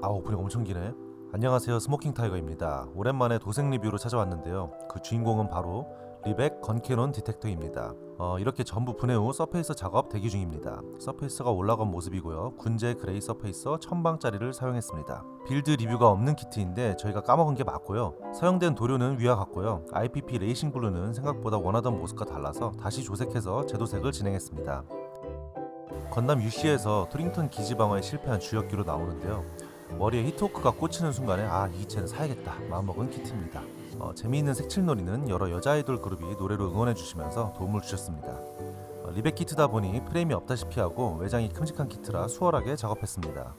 아 오프닝 엄청 기네. 안녕하세요 스모킹 타이거입니다. 오랜만에 도색 리뷰로 찾아왔는데요. 그 주인공은 바로 리백 건캐논 디텍터입니다. 어, 이렇게 전부 분해 후 서페이서 작업 대기 중입니다. 서페이서가 올라간 모습이고요. 군제 그레이 서페이서 1000방짜리를 사용했습니다. 빌드 리뷰가 없는 키트인데 저희가 까먹은 게 맞고요. 사용된 도료는 위와 같고요. IPP 레이싱 블루는 생각보다 원하던 모습과 달라서 다시 조색해서 재도색을 진행했습니다. 건담 UC에서 토링턴 기지 방어에 실패한 주역기로 나오는데요. 머리에 히트호크가 꽂히는 순간에 아 이체는 사야겠다 마음먹은 키트입니다. 어, 재미있는 색칠놀이는 여러 여자 아이돌 그룹이 노래로 응원해 주시면서 도움을 주셨습니다. 어, 리백 키트다 보니 프레임이 없다시피 하고 외장이 큼직한 키트라 수월하게 작업했습니다.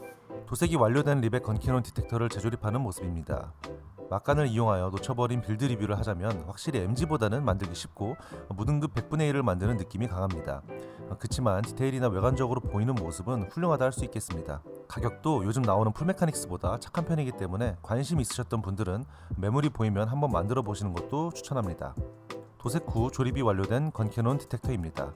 도색이 완료된 리백 건캐논 디텍터를 재조립하는 모습입니다. 막간을 이용하여 놓쳐버린 빌드 리뷰를 하자면 확실히 MG보다는 만들기 쉽고 무등급 100분의 1을 만드는 느낌이 강합니다. 어, 그치만 디테일이나 외관적으로 보이는 모습은 훌륭하다 할 수 있겠습니다. 가격도 요즘 나오는 풀메카닉스보다 착한 편이기 때문에 관심 있으셨던 분들은 매물이 보이면 한번 만들어 보시는 것도 추천합니다. 도색 후 조립이 완료된 건캐논 디텍터입니다.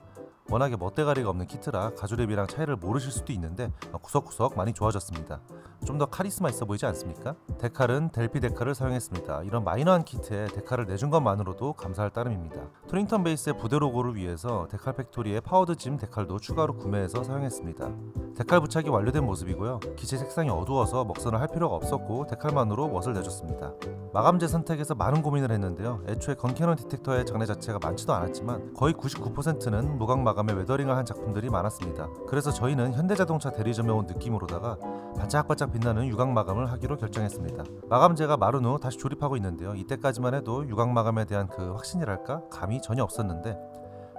워낙에 멋대가리가 없는 키트라 가조립이랑 차이를 모르실 수도 있는데 어, 구석구석 많이 좋아졌습니다. 좀 더 카리스마 있어 보이지 않습니까? 데칼은 델피 데칼을 사용했습니다. 이런 마이너한 키트에 데칼을 내준 것만으로도 감사할 따름입니다. 토링턴 베이스의 부대 로고를 위해서 데칼 팩토리의 파워드 짐 데칼도 추가로 구매해서 사용했습니다. 데칼 부착이 완료된 모습이고요. 기체 색상이 어두워서 먹선을 할 필요가 없었고 데칼만으로 멋을 내줬습니다. 마감재 선택에서 많은 고민을 했는데요. 애초에 건캐논 디텍터의 장래 자체가 많지도 않았지만 거의 99%는 무광 마감에 웨더링을 한 작품들이 많았습니다. 그래서 저희는 현대자동차 대리점에 온 느낌으로다가 반짝반짝 빛나는 유광 마감을 하기로 결정했습니다. 마감재가 마른 후 다시 조립하고 있는데요. 이때까지만 해도 유광 마감에 대한 그 확신이랄까 감이 전혀 없었는데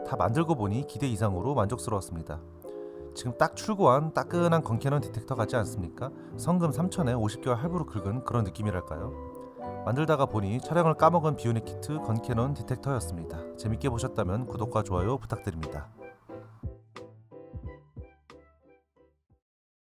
다 만들고 보니 기대 이상으로 만족스러웠습니다. 지금 딱 출고한 따끈한 건캐논 디텍터 같지 않습니까? 성금 3천에 50개월 할부로 긁은 그런 느낌이랄까요? 만들다가 보니 촬영을 까먹은 비운의 키트 건캐논 디텍터였습니다. 재밌게 보셨다면 구독과 좋아요 부탁드립니다.